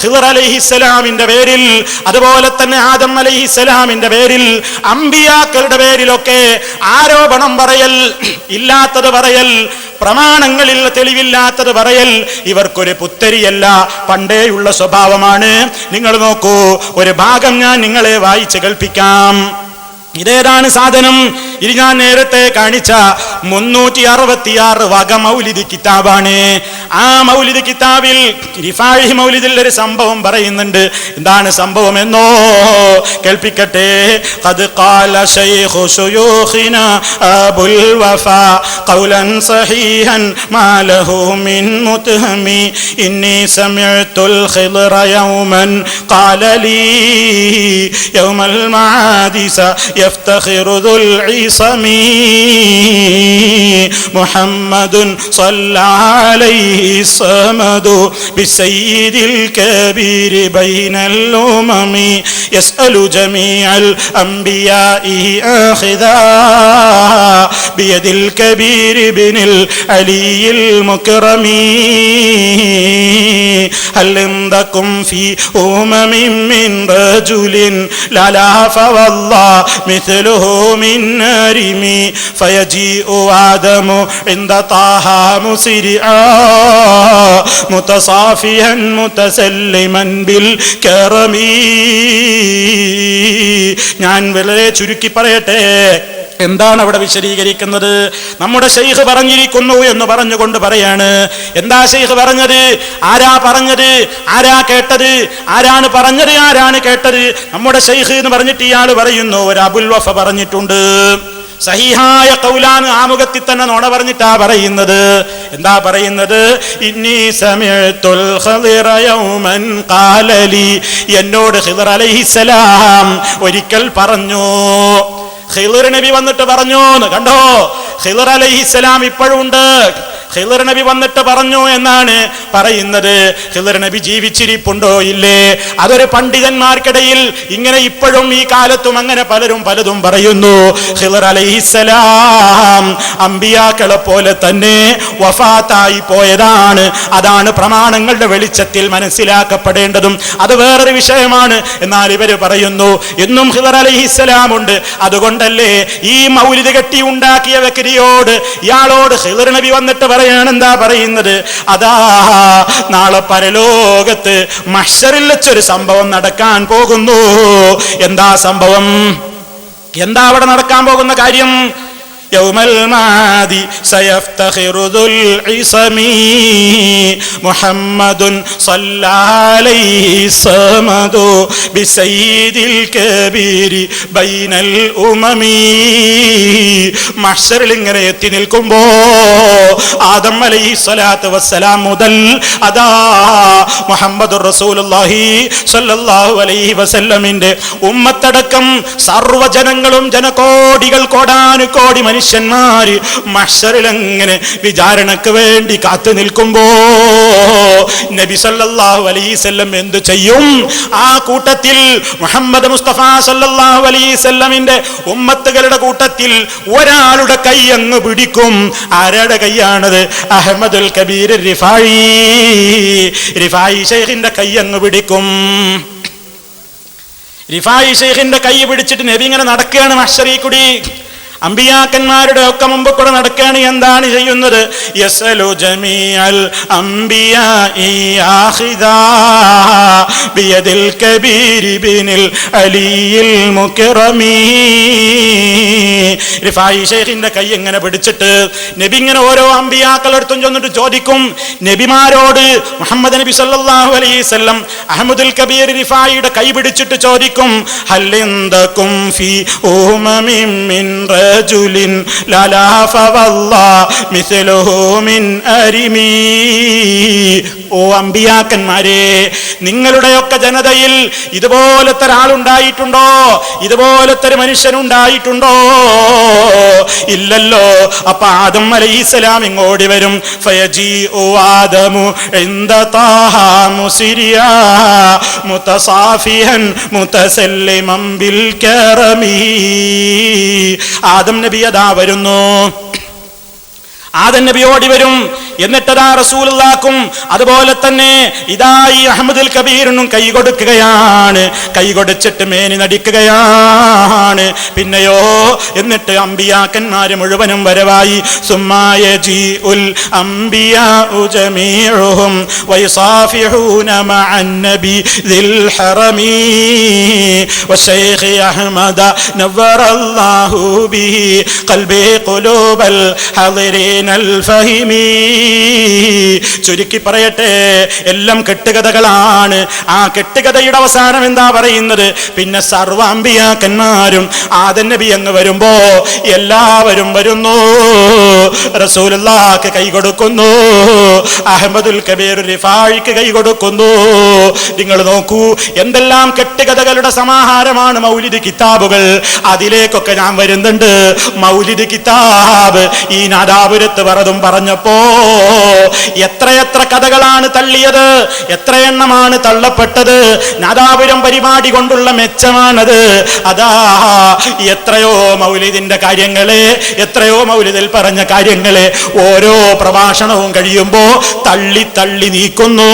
ഖിദർ അലൈഹിസ്സലാമിന്റെ പേരിൽ അതുപോലെ തന്നെ ആദം അലൈഹിസ്സലാമിന്റെ പേരിൽ അമ്പിയാക്കളുടെ പേരിലൊക്കെ ആരോപണം പറയൽ ഇല്ലാത്തത് പറയൽ പ്രമാണങ്ങളിൽ തെളിവില്ലാത്തത് പറയൽ ഇവർക്കൊരു പുത്തരിയല്ല പണ്ടേയുള്ള സ്വഭാവമാണ്. നിങ്ങൾ നോക്കൂ ഒരു ഭാഗം ഞാൻ നിങ്ങളെ വായിച്ച് കൽപ്പിക്കാം ഇതേതാണ് സാധനം. ഇനി ഞാൻ നേരത്തെ കാണിച്ച മുന്നൂറ്റി അറുപത്തിയാറ് വക മൗലിദ് കിതാബാണ് ആ മൗലിദ് കിതാബിൽ റിഫാഹി മൗലിദിൽ ഒരു സംഭവം പറയുന്നുണ്ട് എന്താണ് സംഭവം എന്നോ കേൾപ്പിക്കട്ടെ قد قال شيخ شيوخنا أبو الوفا قولا صحيحا ما له من متهم إني سمعت الخضر يوما قال لي يوم المعاد يفتخر ذو العصم محمد صلى عليه الصمد بالسيد الكبير بين الأمم. يسأل جميع الأنبياء آخذا بيد الكبير بن العلي المكرم. هل عندكم في أمم من رجل لا لا فوالله مثله من نارمي فيجيء آدم عند طه مسرعا متصافيا متسلما بالكرم ഞാൻ വളരെ ചുരുക്കി പറയട്ടെ എന്താണ് അവിടെ വിശദീകരിക്കുന്നത് നമ്മുടെ ഷെയ്ഖ് പറഞ്ഞിരിക്കുന്നു എന്ന് പറഞ്ഞുകൊണ്ട് പറയാണ് എന്താ ഷെയ്ഖ് പറഞ്ഞത് ആരാ പറഞ്ഞത് ആരാ കേട്ടത് ആരാണ് പറഞ്ഞത് ആരാണ് കേട്ടത് നമ്മുടെ ഷെയ്ഖ് എന്ന് പറഞ്ഞിട്ട് ഇയാൾ പറയുന്നു ഒരു അബുൽ വഫ പറഞ്ഞിട്ടുണ്ട് സഹിഹായ കൗലാണ് ആമുഖത്തിൽ തന്നെ നോണ പറഞ്ഞിട്ടാ പറയുന്നത്. എന്താ പറയുന്നത്? ഇന്നി യൗമൻ എന്നോട് ഹിദർ അലൈഹിസ്സലാം ഒരിക്കൽ പറഞ്ഞു. ഹിദർ നബി വന്നിട്ട് പറഞ്ഞു കണ്ടോ? ഹിദർ അലൈഹിസ്സലാം ഇപ്പോഴും ഉണ്ട്. ഖിദർ നബി വന്നിട്ട് പറഞ്ഞു എന്നാണ് പറയുന്നത്. ഖിദർ നബി ജീവിച്ചിരിപ്പുണ്ടോ? ഇല്ലേ. അതൊരു പണ്ഡിതന്മാർക്കിടയിൽ ഇങ്ങനെ ഇപ്പോഴും ഈ കാലത്തും അങ്ങനെ പലരും പലതും പറയുന്നു. ഖിദർ അലൈഹിസ്സലാം അമ്പിയാക്കളെ പോലെ തന്നെ വഫാത്തായി പോയതാണ്. അതാണ് പ്രമാണങ്ങളുടെ വെളിച്ചത്തിൽ മനസ്സിലാക്കപ്പെടേണ്ടതും. അത് വേറൊരു വിഷയമാണ് എന്നാൽ ഇവർ പറയുന്നു എന്നും ഹിദർ അലൈഹിസ്സലാം ഉണ്ട്. അതുകൊണ്ടല്ലേ ഈ മൗലിദ് കെട്ടി ഉണ്ടാക്കിയ വ്യക്തിയോട് ഇയാളോട് ഹിദർ നബി വന്നിട്ട് പറയാണ് എന്താ പറയുന്നത്? അതാ നാളെ പരലോകത്ത് മഷറിൽ വെച്ചൊരു സംഭവം നടക്കാൻ പോകുന്നു. എന്താ സംഭവം? എന്താ അവിടെ നടക്കാൻ പോകുന്ന കാര്യം? യൗമൽ മാദി സയഫ്തഖിറുദുൽ ഇസമി മുഹമ്മദുൻ സല്ലല്ലാഹി സമദു ബിസയ്യിദിൽ കബീരി ബൈനൽ ഉമമി മഹ്സറിൽ ഇങ്ങനെ എത്തി നിൽക്കുമ്പോ ആദം അലൈഹി സ്വലാത്തു വസ്സലാം മുതൽ അതാ മുഹമ്മദ് റസൂലുള്ളാഹി സല്ലല്ലാഹു അലൈഹി വസല്ലമിന്റെ ഉമ്മത്തടക്കം സർവജനങ്ങളും ജനകോടികൾ കോടാനുകോടി മനുഷ്യ മനുഷ്യന്മാര് മഷറിൽ അങ്ങനെ വിചാരണക്ക് വേണ്ടി കാത്തു നിൽക്കുമ്പോ നബി സല്ലല്ലാഹു അലൈഹി എന്തു ചെയ്യും? ആ കൂട്ടത്തിൽ മുഹമ്മദ് മുസ്തഫ സല്ലല്ലാഹു അലൈഹി വസല്ലമിന്റെ ഉമ്മത്തുകളുടെ കൂട്ടത്തിൽ ഒരാളുടെ കൈ അങ്ങ് പിടിക്കും. ആരുടെ കൈയാണത്? അഹമ്മദുൽ കബീർ റിഫായി. റിഫായി ഷെയ്ഖിന്റെ കൈ അങ്ങ് പിടിക്കും. റിഫായി ഷെയ്ഖിന്റെ കൈ പിടിച്ചിട്ട് നബി ഇങ്ങനെ നടക്കുകയാണ് മഷറി കുടി. അമ്പിയാക്കന്മാരുടെ ഒക്കെ മുമ്പ് കൂടെ നടക്കുകയാണ്. എന്താണ് ചെയ്യുന്നത്? യസലു ജമീഅൽ ബിയദിൽ കബീരി അലിയിൽ റിഫായി ഷെയ്ഖിന്റെ കൈ എങ്ങനെ പിടിച്ചിട്ട് നബി ഇങ്ങനെ ഓരോ അമ്പിയാക്കളെടുത്തും ചെന്നിട്ട് ചോദിക്കും നബിമാരോട് മുഹമ്മദ് നബി അലൈഹി വസല്ലം അഹമ്മദുൽ കബീർ റിഫായിയുടെ കൈ പിടിച്ചിട്ട് ചോദിക്കും ഹല്ലിന്ദകും ഫി മിൻ റജുലിൻ ലലാ ഫവല്ലാ മിസ്ലുഹു മിൻ അരിമീ. ഓ അമ്പിയാക്കന്മാരെ നിങ്ങളുടെയൊക്കെ ജനതയിൽ ഇതുപോലത്തെ ഒരാളുണ്ടായിട്ടുണ്ടോ ഇതുപോലത്തെ ഒരു മനുഷ്യനുണ്ടായിട്ടുണ്ടോ? ഇല്ലല്ലോ. അപ്പൊ ആദം അലൈഹിസ്സലാം ഇങ്ങോടി വരും. ഫയജി ഓ ആദമു മുതസാഫിഹൻ മുതസല്ലിമൻ ബിൽ കറമി ആദം നബി അതാ വരുന്നു. ആദൻ നബിയോടി വരും. എന്നിട്ടതാ റസൂലുള്ളാക്കും അതുപോലെ തന്നെ ഇതായി അഹമ്മദുൽ കബീറിനും കൈ കൊടുക്കുകയാണ്. കൈ കൊടുച്ചിട്ട് മേനി നടിക്കുകയാണ്. പിന്നെയോ എന്നിട്ട് അമ്പിയാക്കന്മാര് മുഴുവനും വരവായി. സുമായ ജി ഉൽ അംബിയ ഉജമീഴും നവറല്ലാഹു ബി ഖൽബി ഖുലൂബൽ ചുരുക്കി പറയട്ടെ എല്ലാം കെട്ടുകഥകളാണ്. ആ കെട്ടുകഥയുടെ അവസാനം എന്താ പറയുന്നത്? പിന്നെ സർവാമ്പിയാക്കന്മാരും ആദൻ നബി അങ്ങ് വരുമ്പോ എല്ലാവരും വരുന്നു. റസൂലാക്ക് കൈ കൊടുക്കുന്നു. അഹമ്മദുൽ കബീർ റിഫാഴിക്ക് കൈ കൊടുക്കുന്നു. നിങ്ങൾ നോക്കൂ എന്തെല്ലാം കെട്ടുകഥകളുടെ സമാഹാരമാണ് മൗലിദ് കിതാബുകൾ. അതിലേക്കൊക്കെ ഞാൻ വരുന്നുണ്ട്. മൗലിദ് കിതാബ് ഈ നാദാപുരത്ത് പറതും പറഞ്ഞപ്പോ എത്രയെത്ര കഥകളാണ് തള്ളിയത് എത്ര എണ്ണമാണ് തള്ളപ്പെട്ടത് നാദാപുരം പരിപാടി കൊണ്ടുള്ള മെച്ചമാണത്. അതാ എത്രയോ മൗലിദിന്റെ കാര്യങ്ങളെ എത്രയോ മൗലിദിൽ പറഞ്ഞ കാര്യങ്ങളെ ഓരോ പ്രഭാഷണവും കഴിയുമ്പോ തള്ളി തള്ളി നീക്കുന്നു.